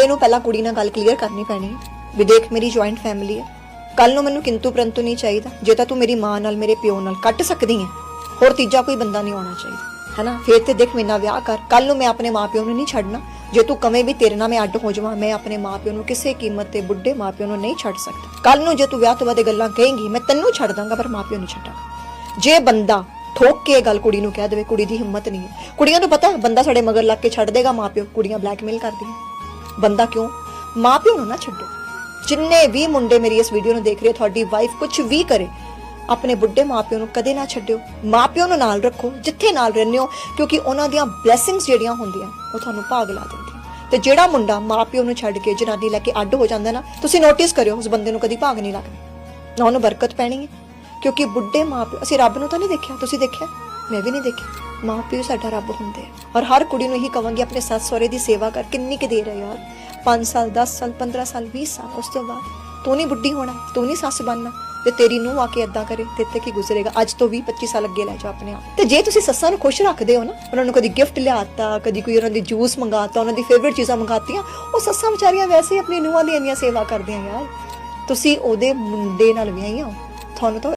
ਮੁੰਡੇ ਨੂੰ ਪਹਿਲਾਂ ਕੁੜੀ ਨਾਲ ਗੱਲ ਕਲੀਅਰ ਕਰਨੀ ਪੈਣੀ। ਹੈ ਵੀ ਦੇਖ, ਮੇਰੀ ਜੁਆਇੰਟ ਫੈਮਿਲੀ ਹੈ। ਕੱਲ ਨੂੰ ਮੈਨੂੰ ਕਿੰਤੂ ਪਰੰਤੂ ਨਹੀਂ ਚਾਹੀਦਾ। ਜੇ ਤਾਂ ਤੂੰ ਮੇਰੀ ਮਾਂ ਨਾਲ, ਮੇਰੇ ਪਿਓ ਨਾਲ ਕੱਟ ਸਕਦੀ ਹੈ, ਹੋਰ ਤੀਜਾ ਕੋਈ ਬੰਦਾ ਨਹੀਂ ਆਉਣਾ ਚਾਹੀਦਾ। ਹੈਨਾ? ਫੇਰ ਤੇ ਦੇਖ, ਮੇਰਾ ਵਿਆਹ ਕਰ। ਕੱਲ ਨੂੰ ਮੈਂ ਆਪਣੇ ਮਾਪਿਓ ਨੂੰ ਨਹੀਂ ਛੱਡਣਾ। ਜੇ ਤੂੰ ਕਵੇਂ ਵੀ ਤੇਰੇ ਨਾਲ ਮੈਂ ਅੱਡ ਹੋ ਜਾਵਾਂ, ਮੈਂ ਆਪਣੇ ਮਾਪਿਓ ਨੂੰ ਕਿਸੇ ਕੀਮਤ ਤੇ ਬੁੱਢੇ ਮਾਪਿਓ ਨੂੰ ਨਹੀਂ ਛੱਡ ਸਕਦਾ। ਕੱਲ ਨੂੰ ਜੇ ਤੂੰ ਵਿਆਹ ਤੋਂ ਬਾਅਦ ਇਹ ਗੱਲਾਂ ਕਹੇਂਗੀ, ਮੈਂ ਤੈਨੂੰ ਛੱਡ ਦਾਂਗਾ, ਪਰ ਮਾਪਿਓ ਨਹੀਂ ਛੱਡਾਂਗਾ। ਜੇ ਬੰਦਾ ਠੋਕ ਕੇ ਗੱਲ ਕੁੜੀ ਨੂੰ ਕਹਿ ਦੇਵੇ, ਕੁੜੀ ਦੀ ਹਿੰਮਤ ਨਹੀਂ ਹੈ। ਕੁੜੀਆਂ ਨੂੰ ਪਤਾ, ਬੰਦਾ ਸਾਡੇ ਮਗਰ ਲੱਗ ਕੇ ਛੱਡ ਦੇਗਾ ਮਾਪਿਓ, ਕੁੜੀਆਂ ਬਲੈਕਮੇਲ ਕਰਦੀਆਂ। ਬੰਦਾ ਕਿਉਂ? ਮਾਪਿਓ ਨੂੰ ਨਾ ਛੱਡੋ। ਜਿੰਨੇ ਵੀ ਮੁੰਡੇ ਮੇਰੀ ਇਸ ਵੀਡੀਓ ਨੂੰ ਦੇਖ ਰਹੇ, ਤੁਹਾਡੀ ਵਾਈਫ ਕੁਝ ਵੀ ਕਰੇ, ਆਪਣੇ ਬੁੱਢੇ ਮਾਪਿਓ ਨੂੰ ਕਦੇ ਨਾ ਛੱਡਿਓ। ਮਾਪਿਓ ਨੂੰ ਨਾਲ ਰੱਖੋ, ਜਿੱਥੇ ਨਾਲ ਰਹਿੰਦੇ ਹੋ, ਕਿਉਂਕਿ ਉਹਨਾਂ ਦੀਆਂ ਬਲੇਸਿੰਗਸ ਜਿਹੜੀਆਂ ਹੁੰਦੀਆਂ, ਉਹ ਤੁਹਾਨੂੰ ਭਾਗ ਲਾ ਦਿੰਦੀਆਂ। ਤੇ ਜਿਹੜਾ ਮੁੰਡਾ ਮਾਪਿਓ ਨੂੰ ਛੱਡ ਕੇ ਜਨਾਨੀ ਲੈ ਕੇ ਅੱਡ ਹੋ ਜਾਂਦਾ ਨਾ, ਤੁਸੀਂ ਨੋਟਿਸ ਕਰਿਓ, ਉਸ ਬੰਦੇ ਨੂੰ ਕਦੀ ਭਾਗ ਨਹੀਂ ਲੱਗਦਾ ਨਾ ਉਹਨੂੰ ਬਰਕਤ ਪੈਣੀ ਹੈ, ਕਿਉਂਕਿ ਬੁੱਢੇ ਮਾਪਿਓ ਅਸੀਂ ਰੱਬ ਨੂੰ ਤਾਂ ਨਹੀਂ ਦੇਖਿਆ, ਤੁਸੀਂ ਦੇਖਿਆ? ਮੈਂ ਵੀ ਨਹੀਂ ਦੇਖਿਆ। ਮਾਪਿਓ ਸਾਡਾ ਰੱਬ ਹੁੰਦੇ ਔਰ ਹਰ ਕੁੜੀ ਨੂੰ ਇਹੀ ਕਵਾਂਗੀ, ਆਪਣੇ ਸੱਸ ਸਹੁਰੇ ਦੀ ਸੇਵਾ ਕਰ, ਕਿੰਨੀ ਕੁ ਦੇਰ ਹੈ ਯਾਰ 5 ਸਾਲ 10 ਸਾਲ 15 ਸਾਲ 20 ਸਾਲ, ਉਸ ਤੋਂ ਬਾਅਦ ਤੂੰ ਨਹੀਂ ਬੁੱਢੀ ਹੋਣਾ, ਤੂੰ ਨਹੀਂ ਸੱਸ ਬਣਨਾ ਤੇ ਤੇਰੀ ਨੂੰ ਆ ਕੇ ਏਦਾਂ ਕਰੇ ਤੇ ਤੇ ਕੀ ਗੁਜ਼ਰੇਗਾ? ਅੱਜ ਤੋਂ 20 25 ਸਾਲ ਅੱਗੇ ਲੈ ਜਾਓ ਆਪਣੇ ਆਪ। ਤੇ ਜੇ ਤੁਸੀਂ ਸੱਸਾਂ ਨੂੰ ਖੁਸ਼ ਰੱਖਦੇ ਹੋ ਨਾ, ਉਹਨਾਂ ਨੂੰ ਕਦੀ ਗਿਫਟ ਲਿਆਤਾ, ਕਦੀ ਕੋਈ ਉਹਨਾਂ ਦੀ ਜੂਸ ਮੰਗਾਤਾ, ਉਹਨਾਂ ਦੀ ਫੇਵਰਿਟ ਚੀਜ਼ਾਂ ਮੰਗਾਤੀਆਂ, ਉਹ ਸੱਸਾਂ ਵਿਚਾਰੀਆਂ ਵੈਸੇ ਹੀ ਆਪਣੀ ਨੂੰਹਾਂ ਦੀ ਇੰਨੀਆਂ ਸੇਵਾ ਕਰਦੀਆਂ ਯਾਰ। ਤੁਸੀਂ ਉਹਦੇ ਮੁੰਡੇ ਨਾਲ ਵਿਆਹੀਆਂ ਹੋ, ਤੁਹਾਨੂੰ ਤਾਂ